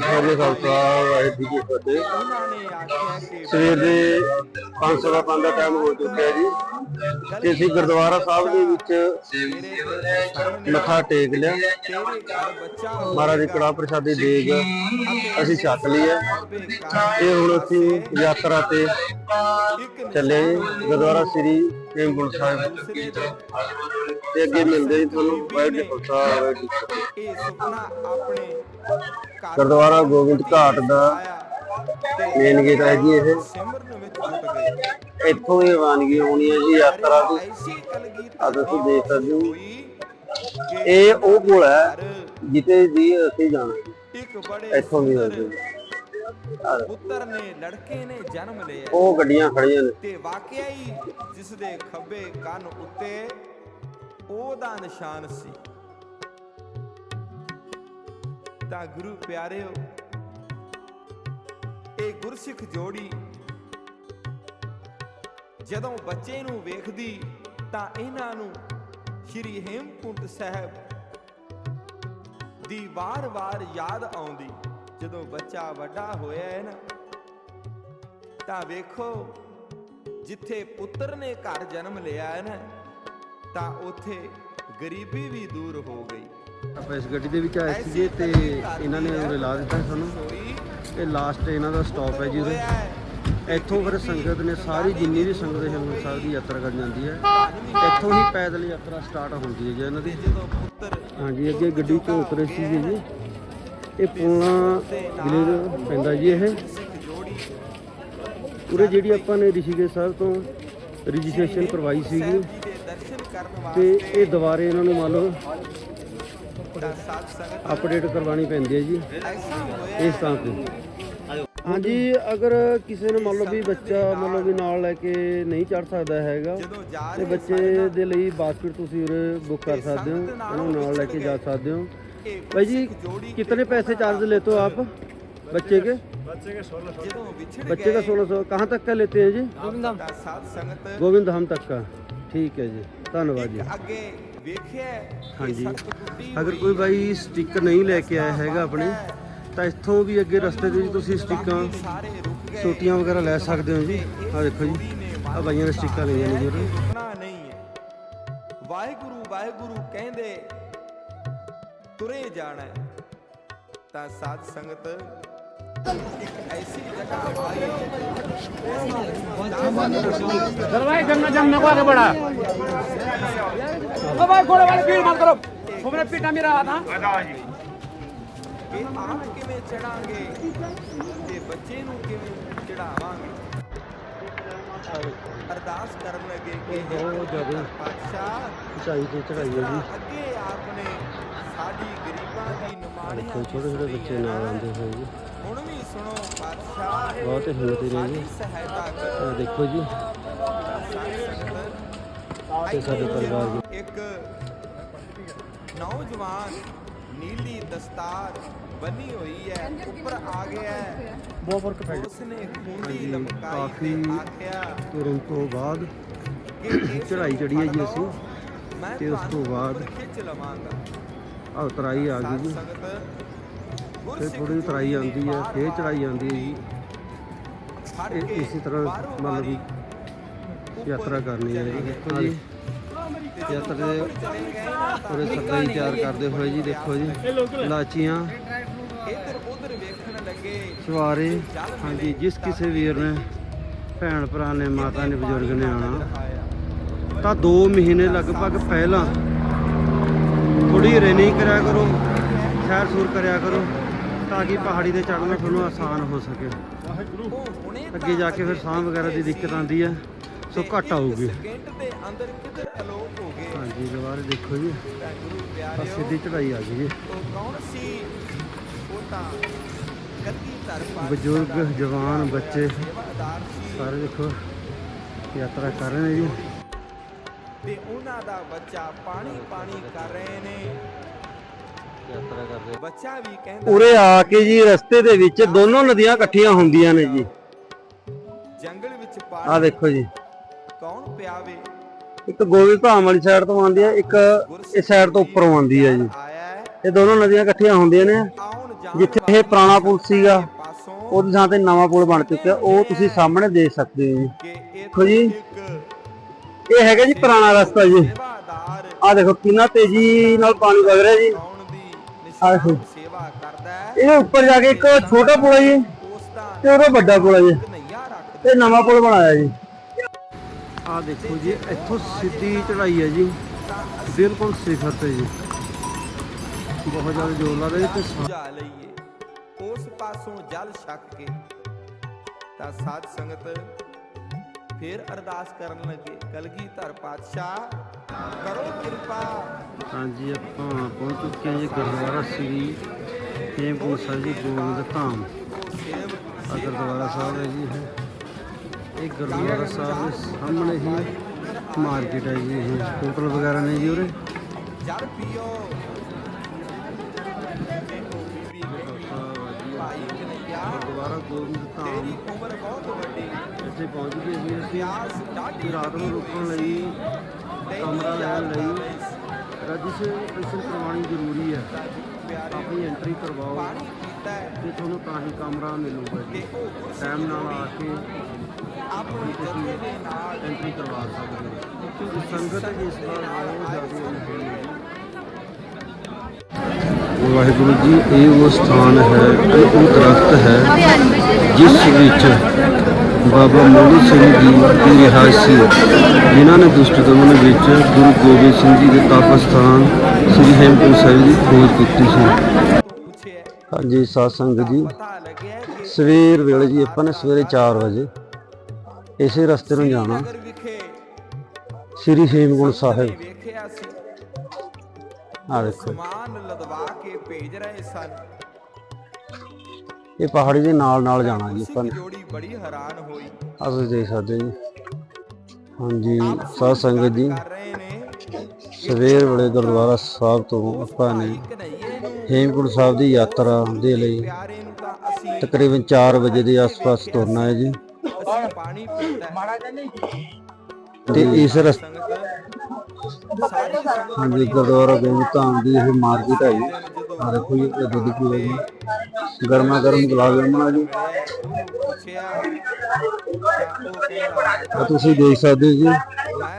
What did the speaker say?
ਸਾਡੇ ਖਾਲਸਾ, ਵਾਹਿਗੁਰੂ ਜੀ ਕੀ ਫਤਿਹ। ਸਵੇਰ ਦੇ 500 ਦਾ ਪੰਜ ਦਾ ਟਾਈਮ ਹੋ ਚੁੱਕਿਆ ਜੀ। ਤੇ ਅਸੀਂ ਗੁਰਦੁਆਰਾ ਸਾਹਿਬ ਦੇ ਵਿੱਚ ਮੱਥਾ ਟੇਕ ਲਿਆ। ਮਹਾਰਾਜ ਦੀ ਕੜਾ ਪ੍ਰਸ਼ਾਦੀ ਦੇਗ ਅਸੀਂ ਛਕ ਲਈ ਹੈ। ਤੇ ਹੁਣ ਅਸੀਂ ਯਾਤਰਾ ਤੇ ਇੱਕ ਚੱਲੇ ਗੁਰਦੁਆਰਾ ਸ੍ਰੀ ਹੇਮਕੁੰਟ ਸਾਹਿਬ। ਤੇ ਅੱਗੇ ਮਿਲਦੇ ਜੀ ਤੁਹਾਨੂੰ। ਵਾਹਿਗੁਰੂ ਜੀ ਖਾਲਸਾ ਵਾਹਿਗੁਰੂ ਜੀ ਕੀ ਫਤਿਹ। ਇਹ ਸੁਪਨਾ ਆਪਣੇ ਗੁਰਦੁਆਰਾ ਗੋਬਿੰਦ ਘਾਟ ਦਾ ਮੇਨ ਗੇਟ ਹੈ ਜੀ ਇਹ। ਸਿਮਰਨ ਵਿੱਚ ਜੁਟ ਗਏ। ਇੱਥੋਂ ਇਹ ਰਵਾਨਗੀ ਹੋਣੀ ਹੈ ਜੀ ਯਾਤਰਾ ਦੀ। ਆ ਤੁਸੀਂ ਦੇਖ ਸਕਦੇ ਹੋ। ਇਹ ਉਹ ਪੁਲ ਹੈ ਜਿੱਤੇ ਦੀ ਅਸੀਂ ਜਾਣਾ। ਇੱਕ ਬੜੇ ਇੱਥੋਂ ਵੀ ਹੋ ਜੀ। ਪੁੱਤਰ ਨੇ ਲੜਕੇ ਨੇ ਜਨਮ ਲਿਆ। ਉਹ ਗੱਡੀਆਂ ਖੜੀਆਂ ਨੇ। ਤੇ ਵਾਕਿਆ ਹੀ ਜਿਸ ਦੇ ਖੱਬੇ ਕੰਨ ਉੱਤੇ ਉਹਦਾ ਨਿਸ਼ਾਨ ਸੀ। ਤਾਂ ਗੁਰੂ ਪਿਆਰਿਓ, ਇਹ ਗੁਰਸਿੱਖ ਜੋੜੀ ਜਦੋਂ ਬੱਚੇ ਨੂੰ ਵੇਖਦੀ ਤਾਂ ਇਹਨਾਂ ਨੂੰ ਸ਼੍ਰੀ ਹੇਮਕੁੰਟ ਸਾਹਿਬ ਦੀ ਵਾਰ-ਵਾਰ ਯਾਦ ਆਉਂਦੀ। ਜਦੋਂ ਬੱਚਾ ਵੱਡਾ ਹੋਇਆ ਹੈ ਨਾ, ਤਾਂ ਵੇਖੋ ਜਿੱਥੇ ਪੁੱਤਰ ਨੇ ਘਰ ਜਨਮ ਲਿਆ ਹੈ ਨਾ ਤਾਂ ਉੱਥੇ ਗਰੀਬੀ ਵੀ ਦੂਰ ਹੋ ਗਈ। ਆਪਾਂ ਇਸ ਗੱਡੀ ਦੇ ਵਿੱਚ ਆਏ ਸੀਗੇ ਤੇ ਇਹਨਾਂ ਨੇ ਉਰੇ ਲਾ ਦਿੱਤਾ ਸਾਨੂੰ। ਇਹ ਲਾਸਟ ਇਹਨਾਂ ਦਾ ਸਟਾਪ ਹੈ ਜੀ ਉਰੇ। ਇੱਥੋਂ ਫਿਰ ਸੰਗਤ ਨੇ ਸਾਰੀ ਜਿੰਨੀ ਵੀ ਸੰਗਤ ਹੇਮਕੁੰਟ ਸਾਹਿਬ ਦੀ ਯਾਤਰਾ ਕਰਨ ਜਾਂਦੀ ਹੈ। ਇੱਥੋਂ ਹੀ ਪੈਦਲ ਯਾਤਰਾ ਸਟਾਰਟ ਹੁੰਦੀ ਹੈ ਜੀ ਇਹਨਾਂ ਦੀ। ਹਾਂਜੀ ਅੱਗੇ ਗੱਡੀ ਚੋਂ ਉਤਰੇ ਸੀ ਜੀ। ਇਹ ਪੁਲਣਾ ਜ਼ਿਲ੍ਹੇ ਪੈਂਦਾ ਜੀ ਇਹ। ਉਰੇ ਜਿਹੜੀ ਆਪਾਂ ਨੇ ਰਿਸ਼ੀਕੇਸ਼ ਸਾਹਿਬ ਤੋਂ ਰਜਿਸਟ੍ਰੇਸ਼ਨ ਕਰਵਾਈ ਸੀਗੀ ਜੀ ਦੇ ਦਰਸ਼ਨ ਕਰਨ ਤੇ ਵਾਸਤੇ ਇਹ ਦੁਬਾਰੇ ਇਹਨਾਂ ਨੂੰ ਮੰਨ ਲਓ ਤਾਂ ਸਾਧ ਸੰਗਤ ਅਪਡੇਟ ਕਰਵਾਉਣੀ ਪੈਂਦੀ ਹੈ ਜੀ ਐਸਾ ਹੋਇਆ ਇਸ ਥਾਂ ਤੇ ਹਾਂਜੀ ਅਗਰ ਕਿਸੇ ਨੂੰ ਮੰਨ ਲਓ ਵੀ ਬੱਚਾ ਮੰਨ ਲਓ ਵੀ ਨਾਲ ਲੈ ਕੇ ਨਹੀਂ ਚੜ ਸਕਦਾ ਹੈਗਾ ਜਦੋਂ ਜਾ ਤੇ ਰਹੇ ਬੱਚੇ ਦੇ ਲਈ ਬਾਸਕਟ ਤੁਸੀਂ ਉਰੇ ਬੁੱਕ ਕਰ ਸਕਦੇ ਹੋ ਇਹਨੂੰ ਨਾਲ ਲੈ ਕੇ ਜਾ ਸਕਦੇ ਹੋ ਇਹ भाई जी ਗੁਰਸਿੱਖ ਜੋੜੀ कितने पैसे चार्ज लेते हो आप बच्चे के ਜਦੋਂ ਵਿਛੜ बच्चे का ਗਏ सोलह सौ कहाँ तक का लेते हैं जी ਤਾਂ ਸਾਧ ਸੰਗਤ गोविंद धाम तक का ਠੀਕ ਹੈ ਜੀ। ਧੰਨਵਾਦ ਜੀ। ਅੱਗੇ ਵੇਖਿਆ ਹਾਂਜੀ। ਅਗਰ ਕੋਈ ਬਾਈ ਸਟicker ਨਹੀਂ ਲੈ ਕੇ ਆਇਆ ਹੈਗਾ ਆਪਣੇ ਤਾਂ ਇੱਥੋਂ ਵੀ ਅੱਗੇ ਰਸਤੇ ਦੇ ਤੁਸੀਂ ਸਟਿੱਕਾਂ ਛੋਟੀਆਂ ਵਗੈਰਾ ਲੈ ਸਕਦੇ ਹੋ ਜੀ। ਆ ਦੇਖੋ ਜੀ ਆ ਬਾਈਆਂ ਨੇ ਸਟਿੱਕਾਂ ਲਈਆਂ ਨੇ ਜੀ ਵਾਹਿਗੁਰੂ। ਵਾਹਿਗੁਰੂ ਕਹਿੰਦੇ ਤੁਰੇ ਜਾਣਾ ਤਾਂ ਸਾਧ ਸੰਗਤ ਇੱਕ ਐਸੀ ਜਗ੍ਹਾ ਆਈ दरवाजे जमना जमने को आगे बढ़ा तो भाई घोड़े वाले भीड़ मत करो तुमने पीटा मेरा हाथ हाँ ਕਿ ਆਪ ਕਿਵੇਂ ਚੜਾਂਗੇ ਤੇ ਬੱਚੇ ਨੂੰ ਕਿਵੇਂ ਚੜਾਵਾਂਗੇ ਅਰਦਾਸ ਕਰਨ ਲੱਗੇ ਕਿ ਬਹੁਤ ਜ਼ਿਆਦਾ ਪਾਤਸ਼ਾਹ ਉਚਾਈ ਤੇ ਚੜਾਈ ਹੈ ਜੀ ਅੱਗੇ ਆਪਨੇ ਸਾਡੀ ਗਰੀਬਾਂ ਦੀ ਨਿਮਾਣੀਆਂ ਦੇਖੋ ਛੋਟੇ ਛੋਟੇ ਬੱਚੇ ਨਾਲ ਆਉਂਦੇ ਹੋਏ ਜੀ ਹੁਣ ਵੀ ਸੁਣੋ ਪਾਤਸ਼ਾਹ ਬਹੁਤ ਹਿੰਮਤੀ ਜੀ ਸਾਡੀ ਸਹਾਇਤਾ ਕਰੋ। ਦੇਖੋ ਜੀ। ਤੇ ਸਾਡੇ ਪਰਿਵਾਰ ਦੀ। ਇੱਕ ਨੌਜਵਾਨ ਨੀਲੀ ਦਸਤਾਰ ਬੰਨੀ ਹੋਈ ਹੈ ਉੱਪਰ ਆ ਗਿਆ ਹੈ। ਬਹੁਤ ਫ਼ਰਕ ਪੈ ਉਸਨੇ ਖੂੰਡੀ ਹਾਂਜੀ, ਲਮਕਾਈ ਕਾਫੀ ਤੇ ਆਖਿਆ ਤੁਰਨ ਤੋਂ ਬਾਅਦ ਨੂੰ ਚੜ੍ਹੀ ਹੈ ਜੀ ਅਸੀਂ। ਤੇ ਉਸ ਤੋਂ ਬਾਅਦ ਖਿੱਚ ਲਵਾਂਗਾ। ਆ ਉਤਰਾਈ ਆ ਗਈ ਜੀ। ਫਿਰ ਥੋੜੀ ਉਤਰਾਈ ਆਉਂਦੀ ਹੈ ਫੇਰ ਚੜਾਈ ਆਉਂਦੀ ਹੈ ਜੀ। ਫੜ ਇਹ ਕੇ ਇਸੇ ਤਰ੍ਹਾਂ ਮਤਲਬ ਯਾਤਰਾ ਕਰਨੀ ਹੈ ਜੀ। ਦੇਖੋ ਜੀ। ਯਾਤਰਾ ਦੇ ਪੂਰੇ ਸੱਦਾ ਤਿਆਰ ਕਰਦੇ ਹੋਏ ਜੀ ਦੇਖੋ ਜੀ। ਲਾਚੀਆਂ। ਇੱਧਰ ਉੱਧਰ ਵੇਖਣ ਲੱਗੇ। ਸਵਾਰੇ। ਹਾਂਜੀ ਜਿਸ ਕਿਸੇ ਵੀਰ ਨੇ ਭੈਣ ਭਰਾ ਨੇ ਮਾਤਾ ਨੇ ਬਜ਼ੁਰਗ ਨੇ ਆਉਣਾ। ਤਾਂ 2 ਮਹੀਨੇ ਲਗਭਗ ਪਹਿਲਾਂ ਥੋੜੀ ਰੇਨਿੰਗ ਕਰਿਆ ਕਰੋ ਸੈਰ ਸੂਰ ਕਰਿਆ ਕਰੋ। ਤਾਂ ਕਿ ਪਹਾੜੀ ਤੇ ਚੜ੍ਹਨਾ ਤੁਹਾਨੂੰ ਆਸਾਨ ਹੋ ਸਕੇ। ਅੱਗੇ ਜਾ ਕੇ ਫਿਰ ਸਾਹ ਵਗੈਰਾ ਦੀ ਦਿੱਕਤ ਆਉਂਦੀ ਹੈ ਸੋ ਘੱਟ ਆਊਗੀ। ਹਾਂਜੀ, ਦੁਬਾਰਾ ਦੇਖੋ ਜੀ। ਸਿੱਧੀ ਚੜਾਈ ਆ ਗਈ। ਜੀ ਬਜ਼ੁਰਗ, ਜਵਾਨ, ਬੱਚੇ, ਸਾਰੇ ਦੇਖੋ ਯਾਤਰਾ ਕਰ ਰਹੇ ਨੇ ਜੀ। ਤੇ ਉਹਨਾਂ ਦਾ ਬੱਚਾ ਪਾਣੀ ਪਾਣੀ ਕਰ ਰਹੇ ਨੇ। ਬੱਚਾ ਵੀ ਕਹਿੰਦਾ ਉਰੇ ਆ ਕੇ ਜੀ ਰਸਤੇ ਦੇ ਵਿੱਚ ਦੋਨੋਂ ਨਦੀਆਂ ਇਕੱਠੀਆਂ ਹੁੰਦੀਆਂ ਨੇ ਜੀ। ਜੰਗਲ ਵਿੱਚ ਆ ਪਾਣੀ ਦੇਖੋ ਜੀ। ਕੌਣ ਪਿਆਵੇ? ਇੱਕ ਗੋਬਿੰਦ ਧਾਮ ਵਾਲੀ ਸਾਈਡ ਤੋਂ ਆਉਂਦੀ ਹੈ ਇੱਕ ਇਸ ਸਾਈਡ ਤੋਂ ਉੱਪਰੋਂ ਆਉਂਦੀ ਹੈ ਜੀ। ਆਇਆ ਹੈ। ਇਹ ਦੋਨੋਂ ਨਦੀਆਂ ਇਕੱਠੀਆਂ ਹੁੰਦੀਆਂ ਨੇ। ਆਉਣ ਜਿੱਥੇ ਇਹ ਪੁਰਾਣਾ ਪੁਲ ਸੀਗਾ ਪਾਸੋਂ। ਉਹਦੀ ਥਾਂ ਤੇ ਨਵਾਂ ਪੁਲ ਬਣ ਚੁੱਕਿਆ ਉਹ ਤੁਸੀਂ ਸਾਹਮਣੇ ਦੇਖ ਸਕਦੇ ਹੋ ਜੀ। ਕਿ ਇਹ ਦੇਖੋ ਜੀ। ਇਹ ਹੈਗਾ ਜੀ ਪੁਰਾਣਾ ਰਸਤਾ ਜੀ। ਸੇਵਾਦਾਰ ਆ ਦੇਖੋ ਕਿੰਨਾ ਤੇਜ਼ੀ ਨਾਲ ਪਾਣੀ ਵਗ ਰਿਹਾ ਜੀ। ਆਹ ਦੇਖੋ। ਨਿਸ਼ਾਨ ਸੇਵਾ ਕਰਦਾ ਹੈ। ਇਹਦੇ ਉੱਪਰ ਜਾ ਕੇ ਇੱਕ ਛੋਟਾ ਪੁਲ ਹੈ ਜੀ। ਉਸ ਦਾ ਤੇ ਉਹਦਾ ਵੱਡਾ ਪੁਲ ਹੈ ਜੀ। ਨਈਆ ਰੱਖ ਤੇ ਨਵਾਂ ਪੁਲ ਬਣਾਇਆ ਜੀ। ਆ ਦੇਖੋ ਜੀ ਇੱਥੋਂ ਸਿੱਧੀ ਚੜਾਈ ਹੈ ਜੀ। ਬਿਲਕੁਲ ਸਿਖਰ ਤੇ ਜੀ। ਬਹੁਤ ਜ਼ਿਆਦਾ ਜ਼ੋਰ ਲਾ ਰਿਹਾ ਜੀ ਤੇ ਬੁਝਾ ਲਈਏ। ਉਸ ਪਾਸੋਂ ਜਲ ਛਕ ਕੇ ਤਾਂ ਸਾਧ ਸੰਗਤ ਫਿਰ ਅਰਦਾਸ ਕਰਨ ਲੱਗੇ। ਕਲਗੀ ਧਰ ਪਾਤਸ਼ਾਹ ਕਰੋ ਕਿਰਪਾ। ਹਾਂਜੀ ਆਪਾਂ ਪਹੁੰਚ ਚੁੱਕੇ ਹਾਂ ਜੀ ਗੁਰਦੁਆਰਾ ਸ੍ਰੀ ਹੇਮਕੁੰਟ ਸਾਹਿਬ ਜੀ ਗੋਬਿੰਦ ਧਾਮ। ਆ ਗੁਰਦੁਆਰਾ ਸਾਹਿਬ ਹੈ ਜੀ ਇਹ। ਇਹ ਗੁਰਦੁਆਰਾ ਸਾਹਿਬ ਦੇ ਸਾਹਮਣੇ ਹੀ ਮਾਰਕੀਟ ਹੈ ਜੀ ਇਹ। ਹੋਟਲ ਵਗੈਰਾ ਨੇ ਜੀ ਉਰੇ। ਜਲ ਪੀਓ। ਗੁਰਦੁਆਰਾ ਗੋਬਿੰਦ ਧਾਮ। ਤੇਰੀ ਉਮਰ ਬਹੁਤ ਵੱਡੀ। ਇੱਥੇ ਪਹੁੰਚ ਗਏ ਜੀ ਅਸੀਂ। ਰਾਤ ਨੂੰ ਰੁਕਣ ਲਈ, ਕਮਰਾ ਲੈਣ ਲਈ। ਰਜਿਸਟ੍ਰੇਸ਼ਨ ਕਰਵਾਉਣੀ ਜ਼ਰੂਰੀ ਹੈ। ਆਪਣੀ ਐਂਟਰੀ ਕਰਵਾਓ। ਤੇ ਤੁਹਾਨੂੰ ਤਾਂ ਹੀ ਕਮਰਾ ਮਿਲੂਗਾ ਜੀ। ਟਾਈਮ ਨਾਲ ਆ ਕੇ ਆਪਣੀ ਜਥੇ ਦੇ ਨਾਲ ਐਂਟਰੀ ਕਰਵਾ ਸਕਦੇ ਹੋ। ਕਿਉਂਕਿ ਸੰਗਤ ਇਸ ਵਾਰ ਬਹੁਤ ਜ਼ਿਆਦਾ ਆਈ ਹੈ ਵਾਹਿਗੁਰੂ ਜੀ, ਇਹ ਉਹ ਸਥਾਨ ਹੈ, ਇਹ ਉਹ ਦਰਖਤ ਹੈ, ਜਿਸ ਵਿੱਚ ਬਾਬਾ ਮੋਹਨ ਸਿੰਘ ਜੀ ਦੀ ਰਿਹਾਇਸ਼ ਜਿਨ੍ਹਾਂ ਨੇ ਦੁਸ਼ਟ ਦਮਨ ਵਿੱਚ ਗੁਰੂ ਗੋਬਿੰਦ ਸਿੰਘ ਜੀ ਦੇ ਤਪ ਸ੍ਰੀ ਹੇਮਕੁੰਟ ਸਾਹਿਬ ਦੀ ਖੋਜ ਕੀਤੀ ਸੀ। ਹਾਂਜੀ ਸਾਧ ਸੰਗਤ ਜੀ, ਸਵੇਰ ਵੇਲੇ ਜੀ, ਆਪਾਂ ਨੇ ਸਵੇਰੇ 4 ਵਜੇ ਇਸੇ ਰਸਤੇ ਨੂੰ ਜਾਣਾ, ਸ੍ਰੀ ਹੇਮਕੁੰਟ ਸਾਹਿਬ। ਆ ਦੇਖੋ ਸਮਾਨ ਲਦਵਾ ਕੇ ਭੇਜ ਰਹੇ ਸਨ। ਇਹ ਪਹਾੜੀ ਦੇ ਨਾਲ ਨਾਲ ਜਾਣਾ ਜੀ ਆਪਾਂ ਜੋੜੀ ਬੜੀ ਹੈਰਾਨ ਹੋਈ। ਆਹ ਤੁਸੀਂ ਦੇਖ ਸਕਦੇ ਜੀ। ਹਾਂਜੀ ਸਾਧ ਸੰਗਤ ਜੀ। ਸਵੇਰ ਵੇਲੇ ਗੁਰਦੁਆਰਾ ਸਾਹਿਬ ਤੋਂ ਆਪਾਂ ਨੇ ਹੇਮਕੁੰਟ ਸਾਹਿਬ ਦੀ ਯਾਤਰਾ ਦੇ ਲਈ ਤਕਰੀਬਨ 4 ਵਜੇ ਦੇ ਆਸ-ਪਾਸ ਤੁਰਨਾ ਹੈ ਜੀ। ਪਾਣੀ ਪੀਤਾ। ਤੇ ਇਸ ਰਸਤੇ ਹਾਂਜੀ ਗੁਰਦੁਆਰਾ ਗੋਬਿੰਦ ਧਾਮ ਦੀ ਇਹ ਮਾਰਕੀਟ ਹੈ ਜੀ ਆ ਦੇਖੋ ਇਹ ਦੁੱਧ ਪੀਓ ਜੀ ਗਰਮਾ ਗਰਮ ਗੁਲਾਬ ਜਾਮਣਾ ਜੀ। ਆ ਤੁਸੀਂ ਦੇਖ ਸਕਦੇ ਹੋ ਜੀ।